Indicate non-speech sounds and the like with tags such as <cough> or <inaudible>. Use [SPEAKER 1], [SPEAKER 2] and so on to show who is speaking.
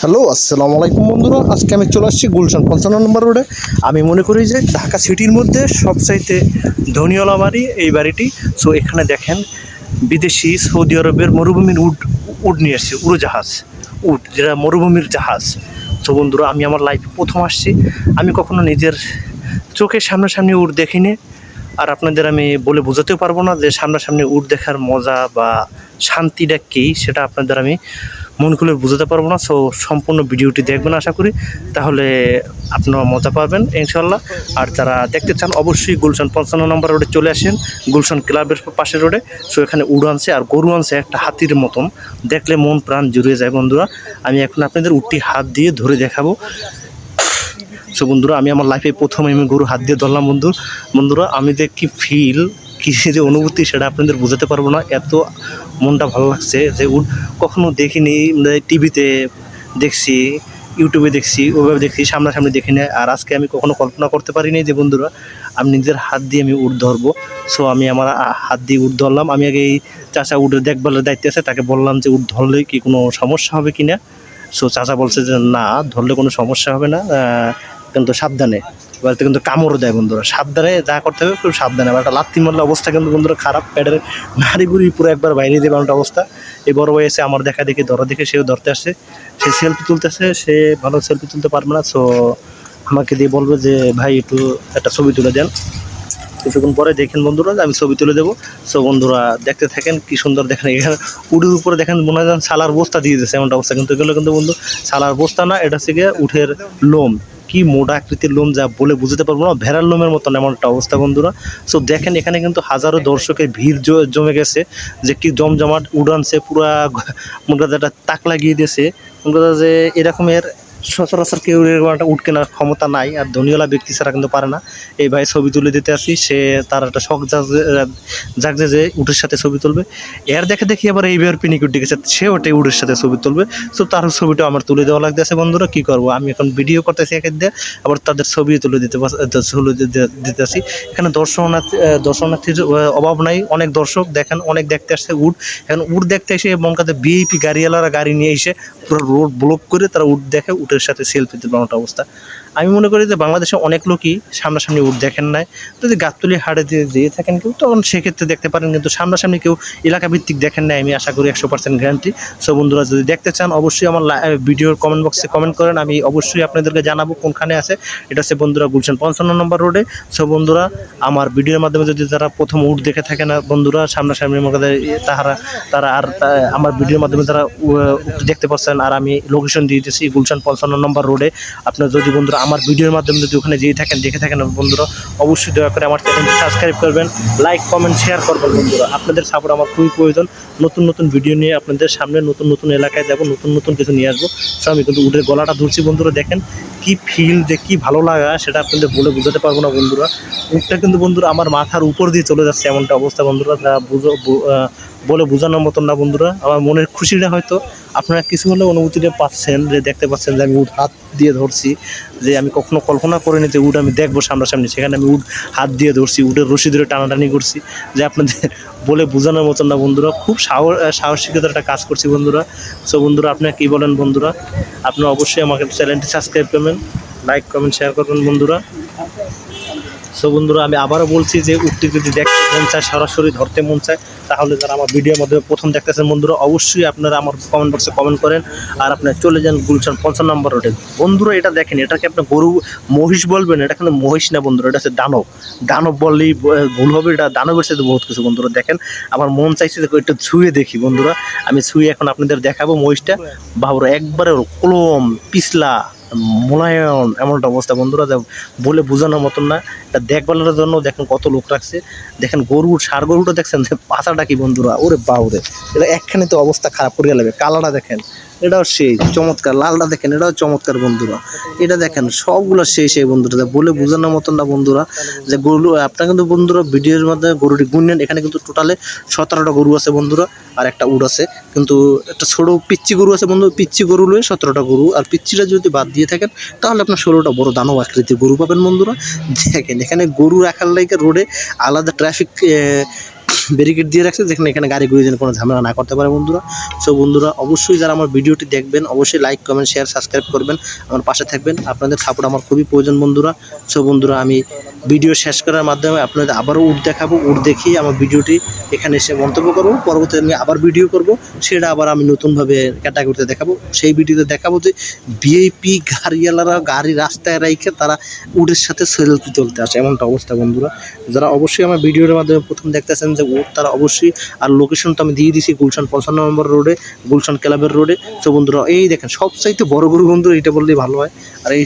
[SPEAKER 1] Hello, আসসালামু আলাইকুম বন্ধুরা। আজকে আমি চলে আসছি গুলশান পঞ্চান্ন নম্বর রোডে। আমি মনে করি যে ঢাকা সিটির মধ্যে সবচাইতে ধনীওয়ালা বাড়ি এই বাড়িটি। সো এখানে দেখেন বিদেশি সৌদি আরবের মরুভূমির উড উড নিয়ে আসছে, উড়োজাহাজ, উট, যেটা মরুভূমির জাহাজ। তো বন্ধুরা, আমি আমার লাইফে প্রথম আসছি। আমি কখনো নিজের চোখের সামনাসামনি উট দেখিনি। আর আপনাদের আমি বলে বোঝাতেও পারব না যে সামনাসামনি উট দেখার মজা বা শান্তিটা কী, সেটা আপনাদের আমি মন খুলে বোঝাতে পারব না। সো সম্পূর্ণ ভিডিওটি দেখবেন আশা করি। তাহলে আপনারা মজা পাবেন ইনশাল্লাহ আর যারা দেখতে চান, অবশ্যই গুলশান পঞ্চান্ন নম্বর রোডে চলে আসেন। গুলশান ক্লাবের পাশের রোডে। সো এখানে উড়ো আনছে আর গরু আনছে একটা হাতির মতন। দেখলে মন প্রাণ জুড়িয়ে যায়, বন্ধুরা। আমি এখন আপনাদের উটটি হাত দিয়ে ধরে দেখাবো। সো বন্ধুরা, আমি আমার লাইফে প্রথম আমি গরু হাত দিয়ে ধরলাম, বন্ধু। বন্ধুরা, আমি কি ফিল কি যে অনুভূতি, সেটা আপনাদের বোঝাতে পারব না। এত মনটা ভালো লাগছে যে কখনো দেখিনি টিভিতে দেখছি ইউটিউবে দেখছি, ওইভাবে দেখছি, সামনাসামনি দেখি না আর আজকে আমি কখনো কল্পনা করতে পারিনি যে, বন্ধুরা, আমি নিজের হাত দিয়ে আমি উড ধরবো। সো আমি আমার হাত দিয়ে উড ধরলাম। আমি আগে এই চাচা উডের দেখভালের দায়িত্ব আছে, তাকে বললাম যে উড ধরলে কি কোনো সমস্যা হবে কি না সো চাচা বলছে যে, না, ধরলে কোনো সমস্যা হবে না। কিন্তু সাবধানে। বাড়িতে কিন্তু কামড় দেয় বন্ধুরা। সাবধানে যা করতে হবে, খুব সাবধানে। আবার একটা লাত্তি মারলে অবস্থা কিন্তু বন্ধুরা খারাপ। প্যাডের বুড়ি পুরো একবার বাইরে দেবে এমন অবস্থা। এই বড় ভাই এসে আমার দেখা দেখি, ধরা দেখে সেও ধরতে আসছে সে সেলফি তুলতেছে, সে ভালো সেলফি তুলতে পারবে না। সো আমাকে দিয়ে বলবে যে, ভাই, একটু একটা ছবি তুলে দেন। কিছুক্ষণ পরে দেখেন বন্ধুরা আমি ছবি তুলে দেবো। সো বন্ধুরা দেখতে থাকেন, কি সুন্দর দেখেন। এখানে উঠের উপরে দেখেন মনে হয় সালার বস্তা দিয়ে দিয়েছে, এমনটা অবস্থা। কিন্তু এগুলো কিন্তু বন্ধু সালার বস্তা না, এটা হচ্ছে গিয়ে উঠের লোম। কি মোটা আকৃতির লোম যা বলে বুঝতে পারব না ভেড়ার লোমের মতন এমন একটা অবস্থা বন্ধুরা। সো দেখেন এখানে কিন্তু হাজারো দর্শকের ভিড় জমে গেছে যে কি জমজমাট উড়ানছে পুরা মোটা একটা তাক লাগিয়ে দিয়েছে। মোটা যে এরকমের সচরাচর কেউ এরকম একটা উঠ কেনার ক্ষমতা নাই, আর ধনীওয়ালা ব্যক্তি ছাড়া কিন্তু পারে না। এই ভাই ছবি তুলে দিতে আসি, সে তার একটা শখ জাগছে যে উটের সাথে ছবি তুলবে। এর দেখে দেখি আবার এই ভাইয়ের পিনিকুট ডেকেছে সে ওটাই উটের সাথে ছবি তুলবে। সো তার ছবিটা আমার তুলে দেওয়া লাগতেছে বন্ধুরা, কি করব? আমি এখন ভিডিও করতেছি একে দিয়ে, আবার তাদের ছবি তুলে দিতে তুলে দিতে- দিতেছি এখানে দর্শনার্থী দর্শনার্থীর অভাব নাই, অনেক দর্শক দেখেন, অনেক দেখতে আসছে উট। এখন উট দেখতে এসে মনকাতে বিএপি গাড়িওয়ালারা গাড়ি নিয়ে এসে পুরো রোড ব্লক করে তারা উট দেখে, উটের সাথে সেলফি তুলবে এমনটা অবস্থা। আমি মনে করি যে বাংলাদেশে অনেক লোকই সামনাসামনি উট দেখেন নাই। যদি গাবতলি হাটে দিয়ে যেয়ে থাকেন কেউ, তখন সেক্ষেত্রে দেখতে পারেন কিন্তু সামনাসামনি কেউ এলাকা ভিত্তিক দেখেন নাই, আমি আশা করি একশো পার্সেন্ট গ্যারান্টি সো বন্ধুরা, যদি দেখতে চান, অবশ্যই আমার ভিডিওর কমেন্ট বক্সে কমেন্ট করেন। আমি অবশ্যই আপনাদেরকে জানাব কোনখানে আছে। এটা হচ্ছে বন্ধুরা গুলশান পঞ্চান্ন নম্বর রোডে সো বন্ধুরা, আমার ভিডিওর মাধ্যমে যদি যারা প্রথম উঠ দেখে থাকেন, আর বন্ধুরা সামনাসামনি মনে তাহারা, তারা আর আমার ভিডিওর মাধ্যমে তারা দেখতে পাচ্ছেন, আর আমি লোকেশন দিয়ে দিয়েছি গুলশান পঞ্চান্ন নম্বর রোডে আপনার যদি বন্ধুরা আমার ভিডিওর মাধ্যমে যদি ওখানে যেয়ে থাকেন, দেখে থাকেন বন্ধুরা, অবশ্যই দয়া করে আমার চ্যানেলটি সাবস্ক্রাইব করবেন লাইক কমেন্ট শেয়ার করবেন বন্ধুরা। আপনাদের সাপোর্ট আমার খুবই প্রয়োজন। নতুন নতুন ভিডিও নিয়ে আপনাদের সামনে নতুন নতুন এলাকায় যাব, নতুন নতুন কিছু নিয়ে আসব। সো আমি কিন্তু উঠে গলাটা ধরছি বন্ধুরা, দেখেন কি ফিল যে কী ভালো লাগা, সেটা আপনাদের বলে বোঝাতে পারব না বন্ধুরা। উঠটা কিন্তু বন্ধুরা আমার মাথার উপর দিয়ে চলে যাচ্ছে এমনটা অবস্থা বন্ধুরা, যা বুঝো বলে বোঝানোর মতন না বন্ধুরা। আমার মনের খুশিটা হয়তো আপনারা কিছু হলেও অনুভূতিটা পাচ্ছেন, যে দেখতে পাচ্ছেন যে আমি উঠ হাত দিয়ে ধরছি, যে আমি কখনো কল্পনা করিনি যে উড আমি দেখব সামনাসামনি। সেখানে আমি উড হাত দিয়ে ধরছি উডের রশি ধরে টানাটানি করছি, যে আপনাদের <laughs> বলে বোঝানোর মতন না বন্ধুরা। খুব সাহস সাহসিকতার একটা কাজ করছি বন্ধুরা। সো বন্ধুরা, আপনারা কী বলেন বন্ধুরা? আপনারা অবশ্যই আমাকে চ্যানেলটি সাবস্ক্রাইব করবেন। লাইক কমেন্ট শেয়ার করবেন বন্ধুরা। সো বন্ধুরা, আমি আবারও বলছি যে উঠতে যদি দেখতে মন চায়, সরাসরি ধরতে মন চায়, তাহলে যারা আমার ভিডিওর মধ্যে প্রথম দেখতেছেন বন্ধুরা, অবশ্যই আপনারা আমার কমেন্ট বক্সে কমেন্ট করেন আর আপনারা চলে যান গুলশান পঞ্চান্ন নম্বর রোডে বন্ধুরা, এটা দেখেন, এটাকে আপনি গরু মহিষ বলবেন, এটা কিন্তু মহিষ না বন্ধুরা, এটা হচ্ছে দানব। দানব বললেই ভুল হবে, এটা দানবের সাথে বহুত কিছু বন্ধুরা, দেখেন। আমার মন চাইছে একটু ছুঁয়ে দেখি বন্ধুরা, আমি ছুঁয়ে এখন আপনাদের দেখাবো মহিষটা। বাবুরা, একবারে কলম, পিছলা মোলায়ন এমন একটা অবস্থা। বন্ধুরা, যা বলে বোঝানোর মতন না। এটা দেখভালের জন্য দেখেন কত লোক রাখছে। দেখেন গরুর সার গরুটা দেখছেন যে পাশাটা কি বন্ধুরা? ওরে বাউরে এটা একখানে তো অবস্থা খারাপ করিয়া লাগবে। কালাটা দেখেন। এটাও সেই, চমৎকার। লালটা দেখেন, এটাও চমৎকার বন্ধুরা। এটা দেখেন, সবগুলো সেই সেই বন্ধুরা। বলে বোঝানোর মতন না বন্ধুরা। যে গরু, আপনার কিন্তু বন্ধুরা ভিডিওর মধ্যে গরুটি গুনলেন এখানে কিন্তু টোটালে সতেরোটা গরু আছে বন্ধুরা, আর একটা উড আছে। কিন্তু একটা ছোটো পিচ্ছি গরু আছে বন্ধু পিচ্ছি গরু লয়ে সতেরোটা গরু। আর পিচ্ছিটা যদি বাদ দিয়ে থাকেন, তাহলে আপনার ষোলোটা বড় দানব আকৃতির গরু পাবেন বন্ধুরা। দেখেন, এখানে গরু রাখার লাগে রোডে আলাদা ট্রাফিক ব্যারিকেড দিয়ে রাখছে, যেখানে এখানে গাড়ি ঘুরে যেন কোনো ঝামেলা না করতে পারে বন্ধুরা। সো বন্ধুরা, অবশ্যই যারা আমার ভিডিওটি দেখবেন, অবশ্যই লাইক কমেন্ট শেয়ার সাবস্ক্রাইব করবেন, আমার পাশে থাকবেন। আপনাদের সাপোর্ট আমার খুবই প্রয়োজন বন্ধুরা। সো বন্ধুরা, আমি ভিডিও শেষ করার মাধ্যমে আপনাদের আবারও উঠ দেখাবো উঠ দেখিয়ে আমার ভিডিওটি এখানে এসে মন্তব্য করব। পরবর্তীতে আমি আবার ভিডিও করব, সেটা আবার আমি নতুনভাবে ক্যাটাগরিতে দেখাবো। সেই ভিডিওতে দেখাবো যে ভিআইপি গাড়িওয়ালারা গাড়ি রাস্তায় রাইখে তারা উটের সাথে সেলফি তুলতে আসে, এমনটা অবস্থা বন্ধুরা। যারা অবশ্যই আমার ভিডিওর মাধ্যমে প্রথম দেখতেছেন যে উট, তারা অবশ্যই, আর লোকেশন তো আমি দিয়ে দিয়েছি গুলশান পঞ্চান্ন নম্বর রোডে গুলশান ক্লাবের রোডে তো বন্ধুরা, এই দেখেন, সবচাইতে বড় গরু বন্ধুরা এটা বললেই ভালো হয়। আর এই